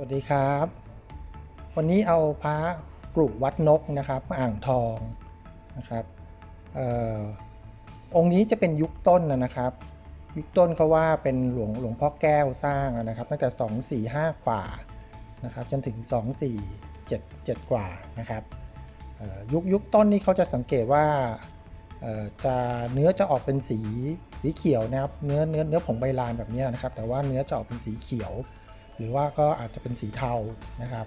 สวัสดีครับ วันนี้เอาพระกรุวัดนกนะครับอ่างทองนะครับออองค์นี้จะเป็นยุคต้นนะครับ ยุคต้นเขาว่าเป็นหลวงหลวงพ่อแก้วสร้างนะครับ ตั้งแต่ 2 4 5 กว่านะครับจนถึง 2 4 7 7 กว่านะครับยุคยุคต้นนี่เขาจะสังเกตว่าจะเนื้อจะออกเป็นสีสีเขียวนะครับเนื้อเนื้อเนื้อผงใบลานแบบนี้นะครับ แต่ว่าเนื้อจะออกเป็นสีเขียว หรือว่าก็อาจจะเป็นสีเทานะครับ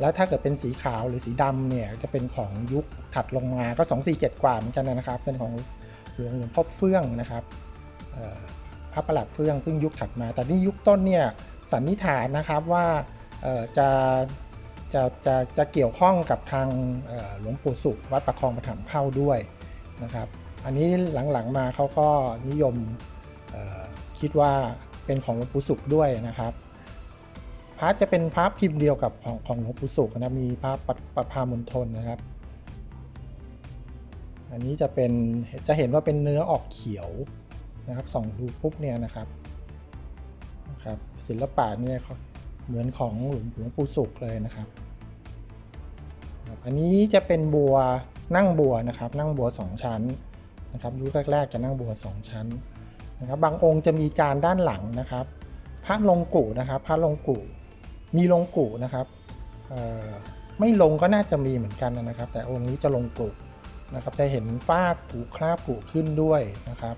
แล้วถ้าเกิดเป็นสีขาวหรือสีดำเนี่ยจะเป็นของยุคถัดลงมาก็ 247 กว่าเหมือนกันนะครับ เป็นของหลวงหลวงพ่อเฟื่องนะครับพระประหลัดเฟื่องซึ่งยุคถัดมา แต่นี่ยุคต้นเนี่ยสันนิษฐานนะครับว่าจะจะจะจะเกี่ยวข้องกับทางหลวงปู่สุขวัดประคองประถมเข้าด้วยนะครับ อันนี้หลังๆมาเขาก็นิยมคิดว่า เป็นของหลวงปู่สุขด้วยนะครับพระจะเป็นพระพิมพ์เดียวกับของของหลวงปู่สุขนะมีพระปะประพามณฑลนะครับ อันนี้จะเป็นจะเห็นว่าเป็นเนื้อออกเขียวนะครับส่องดูปุ๊บเนี่ยนะครับนะครับศิลปะเนี่ยเขาเหมือนของหลวงหลวงปู่สุขเลยนะครับครับ อันนี้จะเป็นบัวนั่งบัวนะครับ นั่งบัวสองชั้นนะครับยุคแรกๆจะนั่งบัวสองชั้น นะครับบางองค์จะมีจานด้านหลังนะครับ พระลงกุนะครับพระลงกุมีลงกุนะครับไม่ลงก็น่าจะมีเหมือนกันนะครับ แต่องค์นี้จะลงกุนะครับ จะเห็นฝ้ากุคราบกุขึ้นด้วยนะครับ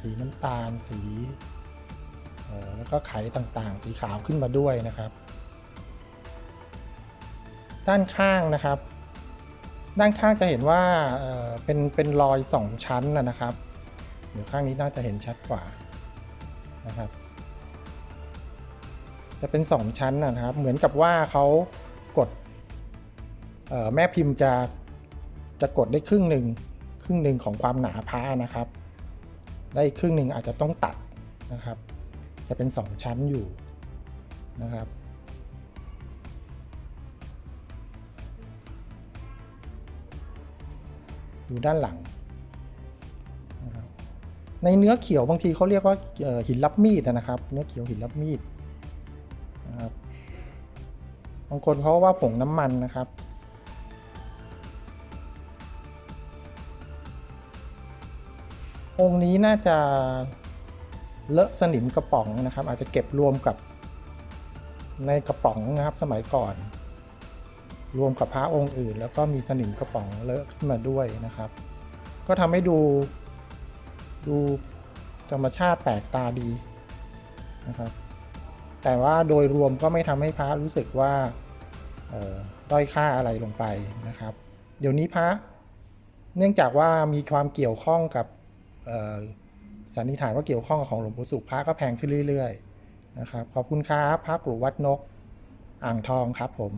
สีน้ำตาลสีแล้วก็ไขต่างๆ สีขาวขึ้นมาด้วยนะครับ ด้านข้างนะครับ ด้านข้างจะเห็นว่าเป็นเป็นรอยสองชั้นนะครับ ดี๋ยวข้างนี้น่าจะเห็นชัดกว่านะครับ จะเป็น 2 ชั้นนะครับ เหมือนกับว่าเขากดแม่พิมพ์จะจะกดได้ครึ่งหนึ่งครึ่งหนึ่งของความหนาผ้านะครับและอีกครึ่งหนึ่งอาจจะต้องตัดนะครับ จะเป็น 2 ชั้นอยู่นะครับดูด้านหลัง ในเนื้อเขียวบางทีเขาเรียกว่าหินรับมีดนะครับ เนื้อเขียวหินรับมีดนะครับบางคนเขาว่าผงน้ำมันนะครับ องค์นี้น่าจะเลอะสนิมกระป๋องนะครับ อาจจะเก็บรวมกับในกระป๋องนะครับสมัยก่อน รวมกับพระองค์อื่น แล้วก็มีสนิมกระป๋องเลอะขึ้นมาด้วยนะครับ ก็ทำให้ดู ดูธรรมชาติแปลกตาดีนะครับ แต่ว่าโดยรวมก็ไม่ทำให้พระรู้สึกว่าด้อยค่าอะไรลงไปนะครับ เดี๋ยวนี้พระเนื่องจากว่ามีความเกี่ยวข้องกับสันนิษฐานว่าเกี่ยวข้องกับของหลวงปู่สุขพระก็แพงขึ้นเรื่อย ๆ นะครับ ขอบคุณครับพระกรุวัดนกอ่างทองครับผม